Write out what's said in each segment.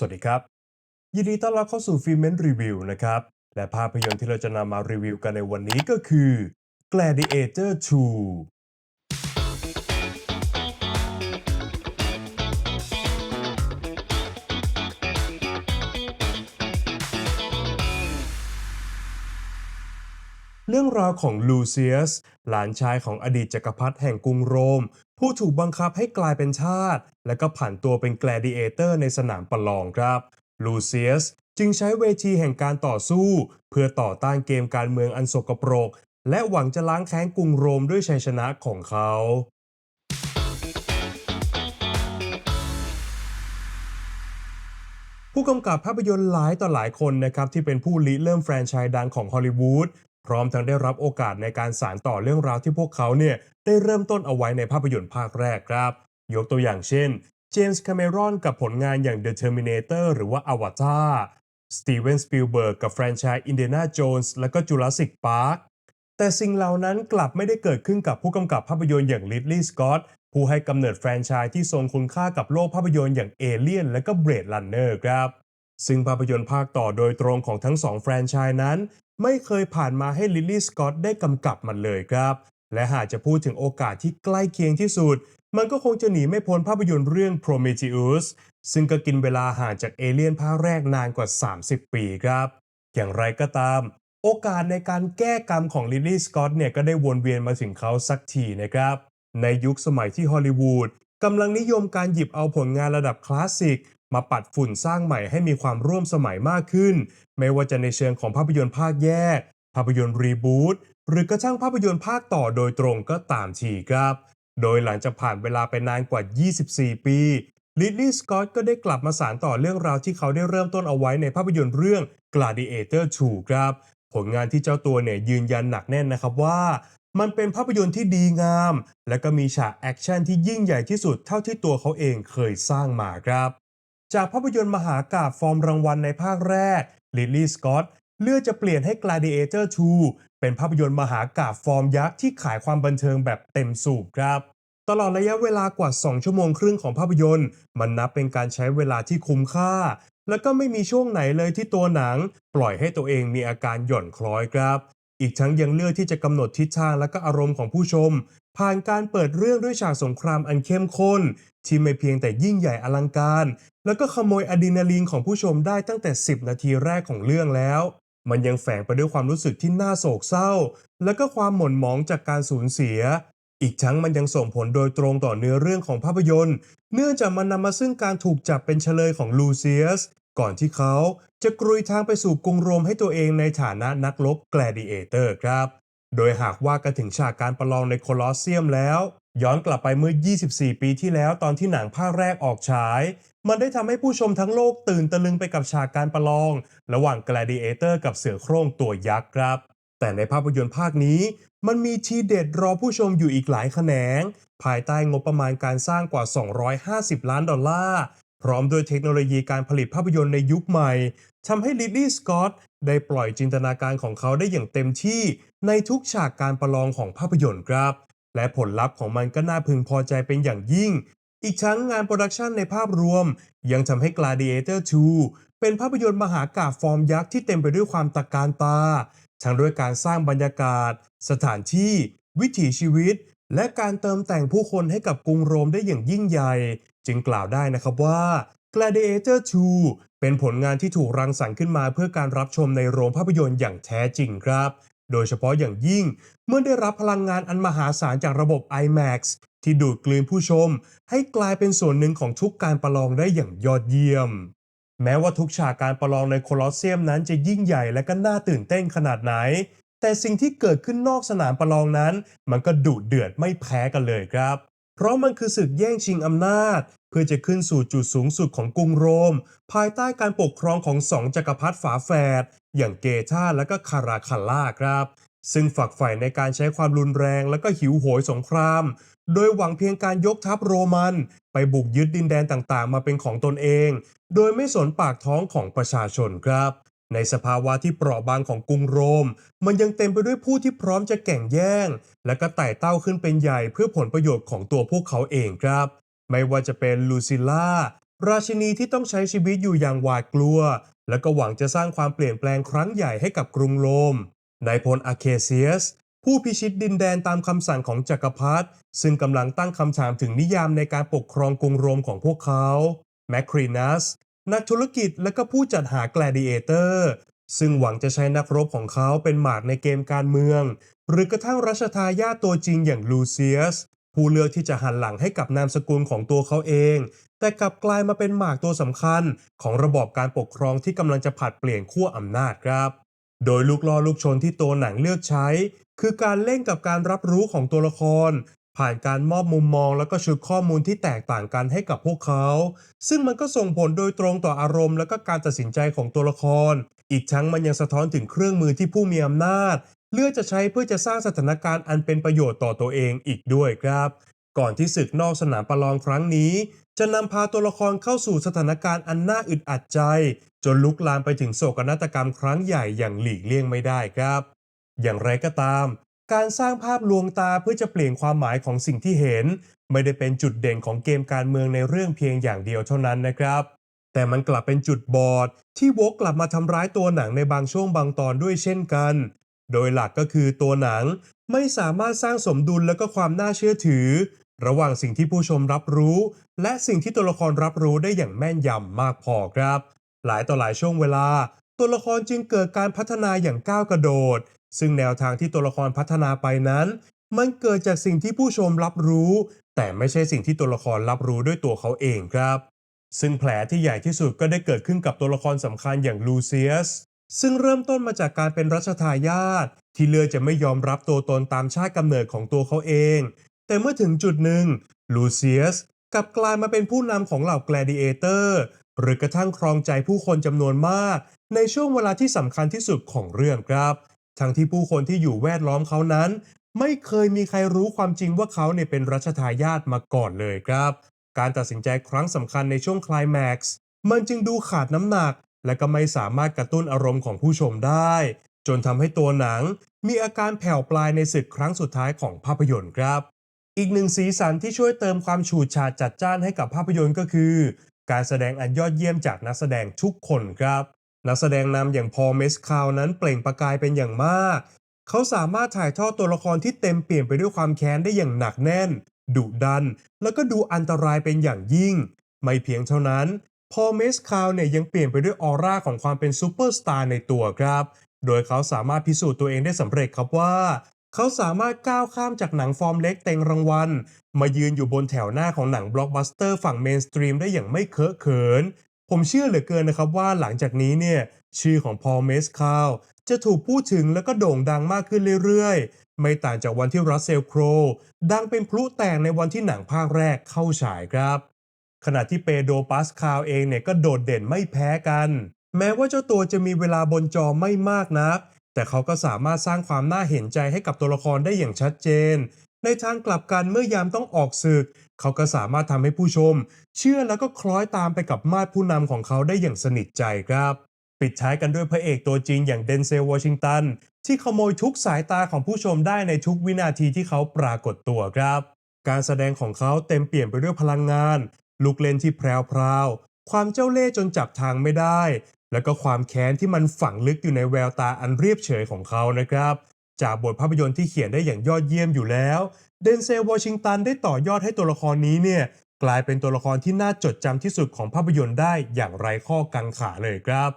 สวัสดีครับ ยินดีต้อนรับเข้าสู่ฟิเมนรีวิวนะครับ และภาพยนตร์ที่เราจะนำมารีวิวกันในวันนี้ก็คือ Gladiator 2เรื่องราวของลูเซียส หลานชายของอดีตจักรพรรดิแห่งกรุงโรม ผู้ถูกบังคับให้กลายเป็นชาติ และก็ผ่านตัวเป็นแกลดิเอเตอร์ในสนามประลองครับลูเซียสจึงใช้เวทีแห่งการต่อสู้ เพื่อต่อต้านเกมการเมืองอันสกปรก และหวังจะล้างแค้นกรุงโรมด้วยชัยชนะของเขาผู้กำกับภาพยนตร์หลายต่อหลายคนนะครับที่เป็นผู้ริเริ่มแฟรนไชส์ดังของฮอลลีวูด พร้อมทั้งได้รับโอกาสในการสานต่อเรื่องราวที่พวกเขาเนี่ยได้เริ่มต้นเอาไว้ในภาพยนตร์ภาคแรกครับ ยกตัวอย่างเช่นเจมส์คาเมรอนกับผลงานอย่าง The Terminator หรือว่า Avatar สตีเวนสปิลเบิร์กกับแฟรนไชส์ Indiana Jones และก็ Jurassic Park แต่สิ่งเหล่านั้นกลับไม่ได้เกิดขึ้นกับผู้กำกับภาพยนตร์อย่างลิ d ลีย์สกอตผู้ให้กำเนิดแฟรนไชส์ที่ทรงคุณค่ากับโลกภาพยนตร์อย่างเอเลียนและก็เบรดลันเนอร์ครับ ซึ่งภาพยนตร์ภาคต่อโดยตรงของทั้งสองแฟรนไชส์นั้น ไม่เคยผ่านมาให้ลิลลี่สกอตได้กำกับมันเลยครับ และหากจะพูดถึงโอกาสที่ใกล้เคียงที่สุด มันก็คงจะหนีไม่พ้นภาพยนตร์เรื่อง Prometheus ซึ่งก็กินเวลาห่างจากเอเลียนภาคแรกนานกว่า 30 ปีครับ อย่างไรก็ตาม โอกาสในการแก้กรรมของลิลลี่สกอตเนี่ยก็ได้วนเวียนมาถึงเขาสักทีนะครับ ในยุคสมัยที่ฮอลลีวูดกำลังนิยมการหยิบเอาผลงานระดับคลาสสิก มาปัดฝุ่นสร้างใหม่ให้มีความร่วมสมัยมากขึ้น ไม่ว่าจะในเชิงของภาพยนตร์ภาคแยก ภาพยนตร์รีบูตหรือกระทั่งภาพยนตร์ภาคต่อโดยตรงก็ตามทีครับ โดยหลังจากผ่านเวลาไปนานกว่า 24 ปีลิลลี่สกอตก็ได้กลับมาสานต่อเรื่องราวที่เขาได้เริ่มต้นเอาไว้ในภาพยนตร์เรื่อง Gladiator 2 ครับ ผลงานที่เจ้าตัวเนี่ยยืนยันหนักแน่นนะครับว่า มันเป็นภาพยนตร์ที่ดีงาม และก็มีฉากแอคชั่นที่ยิ่งใหญ่ที่สุดเท่าที่ตัวเขาเองเคยสร้างมาครับ จากภาพยนตร์มหากาบฟอร์มรางวัลในภาคแรกลิลลี่สกอตเลือกจะเปลี่ยนให้ Gladiator 2 เป็นภาพยนตร์มหากาบฟอร์มยักษ์ที่ขายความบันเทิงแบบเต็มสูบครับ ตลอดระยะเวลากว่า 2 ชั่วโมงครึ่งของภาพยนตร์ มันนับเป็นการใช้เวลาที่คุ้มค่า และก็ไม่มีช่วงไหนเลยที่ตัวหนัง ปล่อยให้ตัวเองมีอาการหย่อนคล้อยครับ อีกทั้งยังเลือกที่จะกำหนดทิศทางและก็อารมณ์ของผู้ชม ผ่านการเปิดเรื่องด้วยฉากสงครามอันเข้มข้นที่ไม่เพียงแต่ยิ่งใหญ่อลังการ แล้วก็ขโมยอะดรีนาลีนของผู้ชมได้ตั้งแต่ 10 นาทีแรกของเรื่องแล้ว มันยังแฝงไปด้วยความรู้สึกที่น่าโศกเศร้า และก็ความหม่นหมองจากการสูญเสีย อีกทั้งมันยังส่งผลโดยตรงต่อเนื้อเรื่องของภาพยนตร์ เนื่องจากมันนำมาซึ่งการถูกจับเป็นเฉลยของลูเซียสก่อนที่เขาจะกรุยทางไปสู่กรุงโรมให้ตัวเองในฐานะนักรบแกลดิเอเตอร์ครับ โดยหากว่ากันถึงฉากการประลองในโคลอสเซียมแล้ว ย้อนกลับไปเมื่อ 24 ปีที่แล้วตอนที่หนังภาคแรกออกฉาย มันได้ทำให้ผู้ชมทั้งโลกตื่นตะลึงไปกับฉากการประลอง ระหว่างแกลดิเอเตอร์กับเสือโคร่งตัวยักษ์ครับ แต่ในภาพยนตร์ภาคนี้ มันมีทีเด็ดรอผู้ชมอยู่อีกหลายแขนง ภายใต้งบประมาณการสร้างกว่า 250 ล้านดอลลาร์พร้อมด้วยเทคโนโลยีการผลิตภาพยนตร์ในยุคใหม่ทำให้ลิลลี่สกอตได้ปล่อยจินตนาการของเขาได้อย่างเต็มที่ในทุกฉากการประลองของภาพยนตร์ครับ และผลลัพธ์ของมันก็น่าพึงพอใจเป็นอย่างยิ่ง อีกทั้งงานโปรดักชันในภาพรวม ยังทำให้ Gladiator 2 เป็นภาพยนตร์มหากาฟอร์มยักษ์ที่เต็มไปด้วยความตะการตา ทั้งด้วยการสร้างบรรยากาศ สถานที่ วิถีชีวิต และการเติมแต่งผู้คนให้กับกรุงโรมได้อย่างยิ่งใหญ่ จึงกล่าวได้นะครับว่า Gladiator 2 เป็นผลงานที่ถูกรังสรรค์ขึ้นมาเพื่อการรับชมในโรงภาพยนตร์อย่างแท้จริงครับ โดยเฉพาะอย่างยิ่งเมื่อได้รับพลังงานอันมหาศาลจากระบบ IMAX ที่ดูดกลืนผู้ชม ให้กลายเป็นส่วนหนึ่งของทุกการประลองได้อย่างยอดเยี่ยม แม้ว่าทุกฉากการประลองในโคลอสเซียมนั้นจะยิ่งใหญ่และก็น่าตื่นเต้นขนาดไหน แต่สิ่งที่เกิดขึ้นนอกสนามประลองนั้น มันก็ดุเดือดไม่แพ้กันเลยครับ เพราะมันคือศึกแย่งชิงอำนาจ เพื่อจะขึ้นสู่จุดสูงสุดของกรุงโรม ภายใต้การปกครองของสองจักรพรรดิฝาแฝดอย่างเกธาและก็คาราคาล่าครับ ซึ่งฝักใฝ่ในการใช้ความรุนแรงและก็หิวโหยสงคราม โดยหวังเพียงการยกทัพโรมัน ไปบุกยึดดินแดนต่างๆ มาเป็นของตนเอง โดยไม่สนปากท้องของประชาชนครับ ในสภาวะที่เปราะบางของกรุงโรม มันยังเต็มไปด้วยผู้ที่พร้อมจะแก่งแย่ง และก็ไต่เต้าขึ้นเป็นใหญ่เพื่อผลประโยชน์ของตัวพวกเขาเองครับ ไม่ว่าจะเป็นลูซิล่าราชินีที่ต้องใช้ชีวิตอยู่อย่างหวาดกลัว และก็หวังจะสร้างความเปลี่ยนแปลงครั้งใหญ่ให้กับกรุงโรมนายพลอาเคเซียส ผู้พิชิตดินแดนตามคำสั่งของจักรพรรดิซึ่งกำลังตั้งคำถามถึงนิยามในการปกครองกรุงโรมของพวกเขาแมคครีนัสนักธุรกิจและก็ผู้จัดหาแกลดิเอเตอร์ซึ่งหวังจะใช้นักรบของเขาเป็นหมากในเกมการเมือง หรือกระทั่งรัชทายาทตัวจริงอย่างลูเซียส ผู้เลือกที่จะหันหลังให้กับนามสกุลของตัวเขาเอง แต่กลับกลายมาเป็นหมากตัวสำคัญ ของระบอบการปกครองที่กำลังจะผัดเปลี่ยนขั้วอำนาจครับ โดยลูกล่อลูกชนที่ตัวหนังเลือกใช้ คือการเล่นกับการรับรู้ของตัวละคร ผ่านการมอบมุมมองแล้วก็ชุดข้อมูลที่แตกต่างกันให้กับพวกเขา ซึ่งมันก็ส่งผลโดยตรงต่ออารมณ์และก็การตัดสินใจของตัวละคร อีกทั้งมันยังสะท้อนถึงเครื่องมือที่ผู้มีอำนาจ เลือกจะใช้เพื่อจะสร้างสถานการณ์อันเป็นประโยชน์ต่อตัวเองอีกด้วยครับ ก่อนที่ศึกนอกสนามประลองครั้งนี้ จะนำพาตัวละครเข้าสู่สถานการณ์อันน่าอึดอัดใจ จนลุกลามไปถึงโศกนาฏกรรมครั้งใหญ่อย่างหลีกเลี่ยงไม่ได้ครับ อย่างไรก็ตาม การสร้างภาพลวงตาเพื่อจะเปลี่ยนความหมายของสิ่งที่เห็น ไม่ได้เป็นจุดเด่นของเกมการเมืองในเรื่องเพียงอย่างเดียวเท่านั้นนะครับแต่มันกลับเป็นจุดบอดที่วกกลับมาทำร้ายตัวหนังในบางช่วงบางตอนด้วยเช่นกัน โดยหลักก็คือตัวหนังไม่สามารถสร้างสมดุลและก็ความน่าเชื่อถือ ระหว่างสิ่งที่ผู้ชมรับรู้ และสิ่งที่ตัวละครรับรู้ได้อย่างแม่นยำมากพอครับ หลายต่อหลายช่วงเวลา ตัวละครจึงเกิดการพัฒนาอย่างก้าวกระโดด ซึ่งแนวทางที่ตัวละครพัฒนาไปนั้น มันเกิดจากสิ่งที่ผู้ชมรับรู้ แต่ไม่ใช่สิ่งที่ตัวละครรับรู้ด้วยตัวเขาเองครับ ซึ่งแผลที่ใหญ่ที่สุดก็ได้เกิดขึ้นกับตัวละครสำคัญอย่างลูเซียส ซึ่งเริ่มต้นมาจากการเป็นรัชทายาทที่เลือกจะไม่ยอมรับตัวตนตามชาติกำเนิดของตัวเขาเอง แต่เมื่อถึงจุดหนึ่งลูเซียสกลับกลายมาเป็นผู้นำของเหล่าแกลดิเอเตอร์ หรือกระทั่งครองใจผู้คนจำนวนมาก ในช่วงเวลาที่สำคัญที่สุดของเรื่องครับ ทั้งที่ผู้คนที่อยู่แวดล้อมเขานั้น ไม่เคยมีใครรู้ความจริงว่าเขาเนี่ยเป็นรัชทายาทมาก่อนเลยครับ การตัดสินใจครั้งสำคัญในช่วงคลแม็กซ์มันจึงดูขาดน้ำหนัก และก็ไม่สามารถกระตุ้นอารมณ์ของผู้ชมได้ จนทำให้ตัวหนังมีอาการแผ่วปลายในศึกครั้งสุดท้ายของภาพยนตร์ครับ อีกหนึ่งสีสันที่ช่วยเติมความฉูดฉาดจัดจ้านให้กับภาพยนตร์ก็คือ การแสดงอันยอดเยี่ยมจากนักแสดงทุกคนครับ นักแสดงนำอย่างพอลเมสคาวนั้นเปล่งประกายเป็นอย่างมาก เขาสามารถถ่ายทอดตัวละครที่เต็มเปี่ยมไปด้วยความแค้นได้อย่างหนักแน่นดุดัน แล้วก็ดูอันตรายเป็นอย่างยิ่ง ไม่เพียงเท่านั้น พอเมสคาวเนี่ยยังเปลี่ยนไปด้วยออร่าของความเป็นซูเปอร์สตาร์ในตัวครับ โดยเขาสามารถพิสูจน์ตัวเองได้สำเร็จครับว่า เขาสามารถก้าวข้ามจากหนังฟอร์มเล็กเต็งรางวัล มายืนอยู่บนแถวหน้าของหนังบล็อกบัสเตอร์ฝั่งเมนสตรีมได้อย่างไม่เคอะเขิน ผมเชื่อเหลือเกินนะครับว่าหลังจากนี้เนี่ยชื่อของพอลเมสคาวจะถูกพูดถึงแล้วก็โด่งดังมากขึ้นเรื่อยๆ ไม่ต่างจากวันที่รัสเซลโครดังเป็นพลุแตกในวันที่หนังภาคแรกเข้าฉายครับ ขณะที่เปโดปาสคาลเองเนี่ยก็โดดเด่นไม่แพ้กัน แม้ว่าเจ้าตัวจะมีเวลาบนจอไม่มากนัก แต่เขาก็สามารถสร้างความน่าเห็นใจให้กับตัวละครได้อย่างชัดเจน ในทางกลับกันเมื่อยามต้องออกศึก เขาก็สามารถทำให้ผู้ชม เชื่อแล้วก็คล้อยตามไปกับมาดผู้นำของเขาได้อย่างสนิทใจครับ ปิดท้ายกันด้วยพระเอกตัวจริงอย่างเดนเซลวอชิงตันที่ขโมยทุกสายตาของผู้ชมได้ในทุกวินาทีที่เขาปรากฏตัวครับการแสดงของเขาเต็มเปี่ยมไปด้วยพลังงาน ลูกเล่นที่แพรวๆความเจ้าเล่ห์จนจับทางไม่ได้ แล้วก็ความแค้นที่มันฝังลึกอยู่ในแววตาอันเรียบเฉยของเขานะครับ จากบทภาพยนตร์ที่เขียนได้อย่างยอดเยี่ยมอยู่แล้ว เดนเซลวอชิงตันได้ต่อยอดให้ตัวละครนี้เนี่ยกลายเป็นตัวละครที่น่าจดจำที่สุดของภาพยนตร์ได้อย่างไร้ข้อกังขาเลยครับ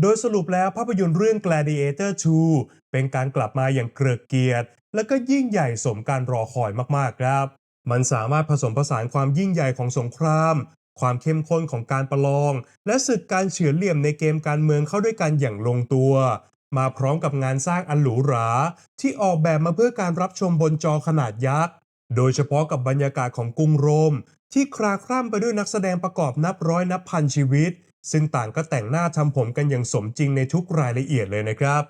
โดยสรุปแล้วภาพยนตร์เรื่อง Gladiator 2 เป็นการกลับมาอย่างเกริกเกียรติ และก็ยิ่งใหญ่สมการรอคอยมากๆครับ มันสามารถผสมผสานความยิ่งใหญ่ของสงคราม ความเข้มข้นของการประลอง และศึกการเฉือนเหลี่ยมในเกมการเมืองเข้าด้วยกันอย่างลงตัว มาพร้อมกับงานสร้างอันหรูหรา ที่ออกแบบมาเพื่อการรับชมบนจอขนาดยักษ์ โดยเฉพาะกับบรรยากาศของกรุงโรม ที่คลาคร่ำไปด้วยนักแสดงประกอบนับร้อยนับพันชีวิต ซึ่งต่างก็แต่งหน้าทำผมกันอย่างสมจริงในทุกรายละเอียดเลยนะครับ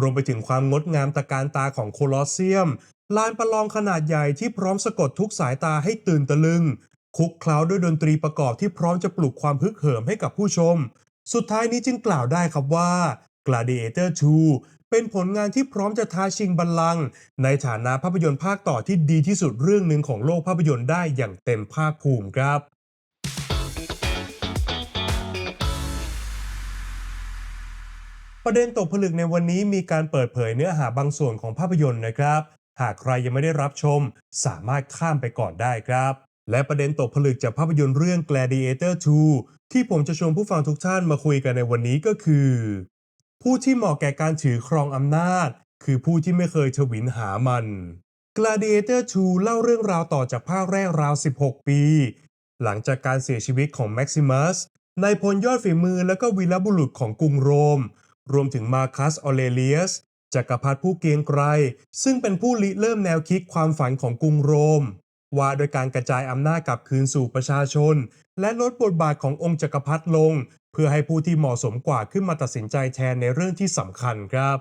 รวมไปถึงความงดงามตะการตาของโคลอสเซียม ลานประลองขนาดใหญ่ที่พร้อมสะกดทุกสายตาให้ตื่นตะลึง คุกเคล้าด้วยดนตรีประกอบที่พร้อมจะปลุกความพึกเหิมให้กับผู้ชม สุดท้ายนี้จึงกล่าวได้ครับว่า Gladiator 2 เป็นผลงานที่พร้อมจะท้าชิงบัลลังในฐานะภาพยนตร์ภาคต่อที่ดีที่สุดเรื่องหนึ่งของโลกภาพยนตร์ได้อย่างเต็มภาคภูมิครับประเด็นตกผลึกในวันนี้มีการเปิดเผยเนื้อหาบางส่วนของภาพยนตร์นะครับ หากใครยังไม่ได้รับชม สามารถข้ามไปก่อนได้ครับ และประเด็นตกผลึกจากภาพยนตร์เรื่อง Gladiator 2 ที่ผมจะชวนผู้ฟังทุกท่านมาคุยกันในวันนี้ก็คือ ผู้ที่เหมาะแก่การถือครองอำนาจ คือผู้ที่ไม่เคยทวินหามัน Gladiator 2 เล่าเรื่องราวต่อจากภาคแรกราว 16 ปี หลังจากการเสียชีวิตของแม็กซิมัสนายพลยอดฝีมือและก็วีรบุรุษของกรุงโรม รวมถึงมาคัสออเรเลียส จักรพรรดิผู้เกียงไกรซึ่งเป็นผู้ริเริ่มแนวคิดความฝันของกรุงโรม ว่าโดยการกระจายอำนาจกลับคืนสู่ประชาชน และลดบทบาทขององค์จักรพรรดิลง เพื่อให้ผู้ที่เหมาะสมกว่าขึ้นมาตัดสินใจแทนในเรื่องที่สำคัญครับ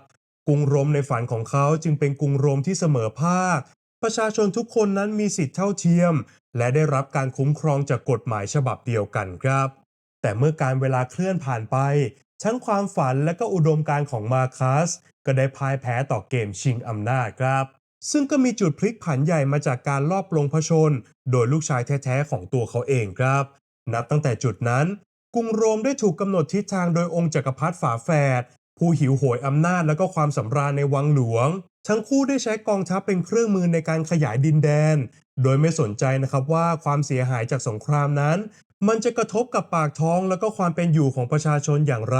กรุงโรมในฝันของเขาจึงเป็นกรุงโรมที่เสมอภาค ประชาชนทุกคนนั้นมีสิทธิเท่าเทียม และได้รับการคุ้มครองจากกฎหมายฉบับเดียวกันครับ แต่เมื่อการเวลาเคลื่อนผ่านไป ทั้งความฝันและก็อุดมการของมาคัสก็ได้พ่ายแพ้ต่อเกมชิงอำนาจครับ ซึ่งก็มีจุดพลิกผันใหญ่มาจากการลอบลงพชน โดยลูกชายแท้ๆของตัวเขาเองครับ นับตั้งแต่จุดนั้น กรุงโรมได้ถูกกำหนดทิศทางโดยองค์จักรพรรดิฝาแฝดผู้หิวโหยอำนาจและก็ความสำราญในวังหลวง ทั้งคู่ได้ใช้กองทัพเป็นเครื่องมือในการขยายดินแดน โดยไม่สนใจนะครับว่าความเสียหายจากสงครามนั้น มันจะกระทบกับปากท้องแล้วก็ความเป็นอยู่ของประชาชนอย่างไร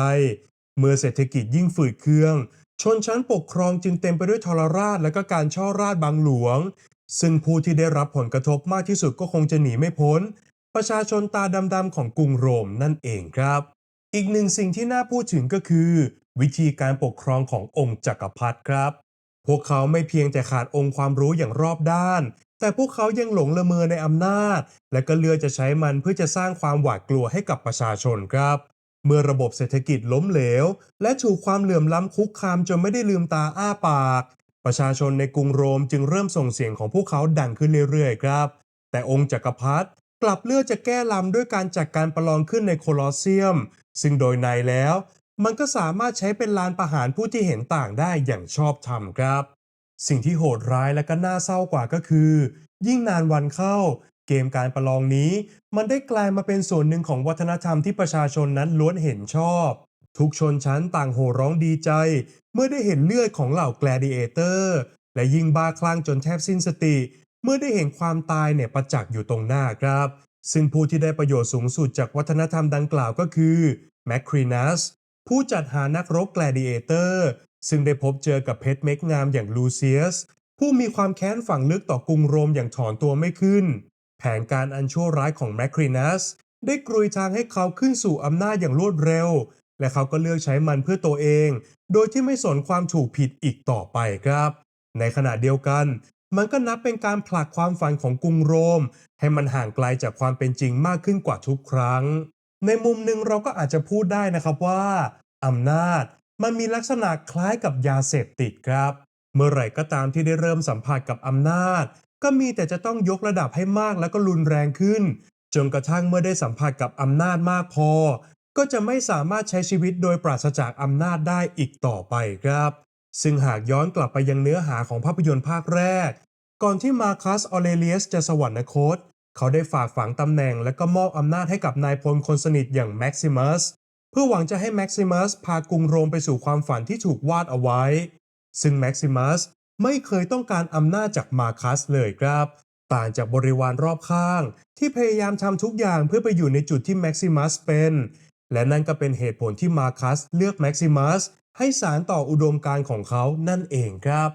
เมื่อเศรษฐกิจยิ่งฝืดเคือง ชนชั้นปกครองจึงเต็มไปด้วยทรราชและก็การช่อราชบางหลวง ซึ่งผู้ที่ได้รับผลกระทบมากที่สุดก็คงจะหนีไม่พ้น ประชาชนตาดำๆของกรุงโรมนั่นเองครับ อีกหนึ่งสิ่งที่น่าพูดถึงก็คือ วิธีการปกครองขององค์จักรพรรดิครับ พวกเขาไม่เพียงแต่ขาดองค์ความรู้อย่างรอบด้าน แต่พวกเขายังหลงละเมอในอำนาจ และก็เลือกจะใช้มันเพื่อจะสร้างความหวาดกลัวให้กับประชาชนครับ เมื่อระบบเศรษฐกิจล้มเหลว และถูกความเหลื่อมล้ำคุกคามจนไม่ได้ลืมตาอ้าปาก ประชาชนในกรุงโรมจึงเริ่มส่งเสียงของพวกเขาดังขึ้นเรื่อยๆครับ แต่องค์จักรพรรดิกลับเลือกจะแก้ลำด้วยการจัดการประลองขึ้นในโคลอสเซียม ซึ่งโดยในแล้ว มันก็สามารถใช้เป็นลานประหารผู้ที่เห็นต่างได้อย่างชอบธรรมครับ สิ่งที่โหดร้ายและก็น่าเศร้ากว่าก็คือ ยิ่งนานวันเข้า เกมการประลองนี้ มันได้กลายมาเป็นส่วนหนึ่งของวัฒนธรรมที่ประชาชนนั้นล้วนเห็นชอบ ทุกชนชั้นต่างโห่ร้องดีใจ เมื่อได้เห็นเลือดของเหล่าแกลดิเอเตอร์ และยิ่งบ้าคลั่งจนแทบสิ้นสติ เมื่อได้เห็นความตายเนี่ยประจักษ์อยู่ตรงหน้าครับ ซึ่งผู้ที่ได้ประโยชน์สูงสุดจากวัฒนธรรมดังกล่าวก็คือแมคครีนัสผู้จัดหานักรบแกลดิเอเตอร์ ซึ่งได้พบเจอกับเพชรเม็กงามอย่างลูเซียส ผู้มีความแค้นฝังลึกต่อกรุงโรมอย่างถอนตัวไม่ขึ้น แผนการอันชั่วร้ายของแมครีนัสได้กรุยทางให้เขาขึ้นสู่อำนาจอย่างรวดเร็ว และเขาก็เลือกใช้มันเพื่อตัวเอง โดยที่ไม่สนความถูกผิดอีกต่อไปครับ ในขณะเดียวกัน มันก็นับเป็นการผลักความฝันของกรุงโรม ให้มันห่างไกลจากความเป็นจริงมากขึ้นกว่าทุกครั้ง ในมุมหนึ่งเราก็อาจจะพูดได้นะครับว่าอำนาจ มันมีลักษณะคล้ายกับยาเสพติดครับ เมื่อไหร่ก็ตามที่ได้เริ่มสัมผัสกับอำนาจ ก็มีแต่จะต้องยกระดับให้มากแล้วก็รุนแรงขึ้น จนกระทั่งเมื่อได้สัมผัสกับอำนาจมากพอ ก็จะไม่สามารถใช้ชีวิตโดยปราศจากอำนาจได้อีกต่อไปครับ ซึ่งหากย้อนกลับไปยังเนื้อหาของภาพยนตร์ภาคแรก ก่อนที่มาคัสออเรเลียสจะสวรรคตเขาได้ฝากฝังตำแหน่งและก็มอบอำนาจให้กับนายพลคนสนิทอย่างแม็กซิมัส เพื่อหวังจะให้แม็กซิมัสพากรุงโรมไปสู่ความฝันที่ถูกวาดเอาไว้ ซึ่งแม็กซิมัสไม่เคยต้องการอำนาจจากมาคัสเลยครับ ต่างจากบริวารรอบข้าง ที่พยายามทำทุกอย่างเพื่อไปอยู่ในจุดที่แม็กซิมัสเป็น และนั่นก็เป็นเหตุผลที่มาคัสเลือกแม็กซิมัสให้สารต่ออุดมการของเขานั่นเองครับ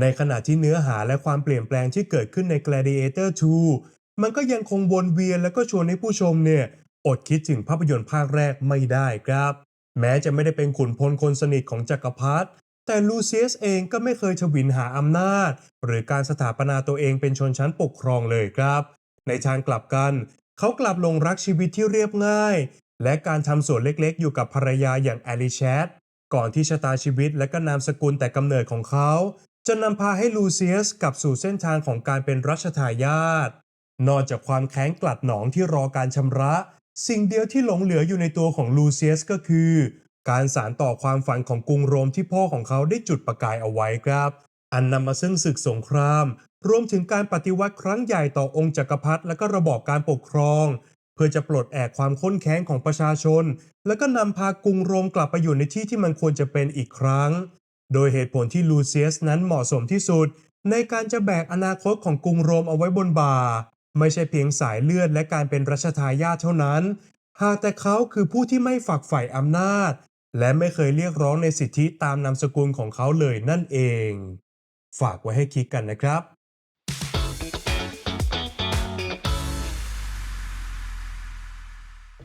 ในขณะที่เนื้อหาและความเปลี่ยนแปลงที่เกิดขึ้นใน Gladiator 2 มันก็ยังคงวนเวียนและก็ชวนให้ผู้ชมเนี่ย อดคิดถึงภาพยนตร์ภาคแรกไม่ได้ครับ แม้จะไม่ได้เป็นขุนพลคนสนิทของจักรพรรดิแต่ลูเซียสเองก็ไม่เคยฉวินหาอำนาจ หรือการสถาปนาตัวเองเป็นชนชั้นปกครองเลยครับ ในทางกลับกัน เขากลับลงรักชีวิตที่เรียบง่าย และการทำสวนเล็กๆ อยู่กับภรรยาอย่างแอลิแชตก่อนที่ชะตาชีวิตและก็นามสกุลแต่กำเนิดของเขา จะนำพาให้ลูเซียสกลับสู่เส้นทางของการเป็นรัชทายาทนอกจากความแค้นกลัดหนองที่รอการชำระ สิ่งเดียวที่หลงเหลืออยู่ในตัวของลูเซียสก็คือ การสารต่อความฝันของกรุงโรมที่พ่อของเขาได้จุดประกายเอาไว้ครับ อันนำมาซึ่งศึกสงคราม รวมถึงการปฏิวัติครั้งใหญ่ต่อองค์จักรพรรดิและก็ระบอบการปกครอง เพื่อจะปลดแอกความข้นแค้นของประชาชน แล้วก็นำพากรุงโรมกลับไปอยู่ในที่ที่มันควรจะเป็นอีกครั้ง โดยเหตุผลที่ลูเซียสนั้นเหมาะสมที่สุด ในการจะแบกอนาคตของกรุงโรมเอาไว้บนบ่า ไม่ใช่เพียงสายเลือดและการเป็นรัชทายาทเท่านั้น หากแต่เขาคือผู้ที่ไม่ฝักใฝ่อำนาจ และไม่เคยเรียกร้องในสิทธิตามนามสกุลของเขาเลยนั่นเอง ฝากไว้ให้คิดกันนะครับ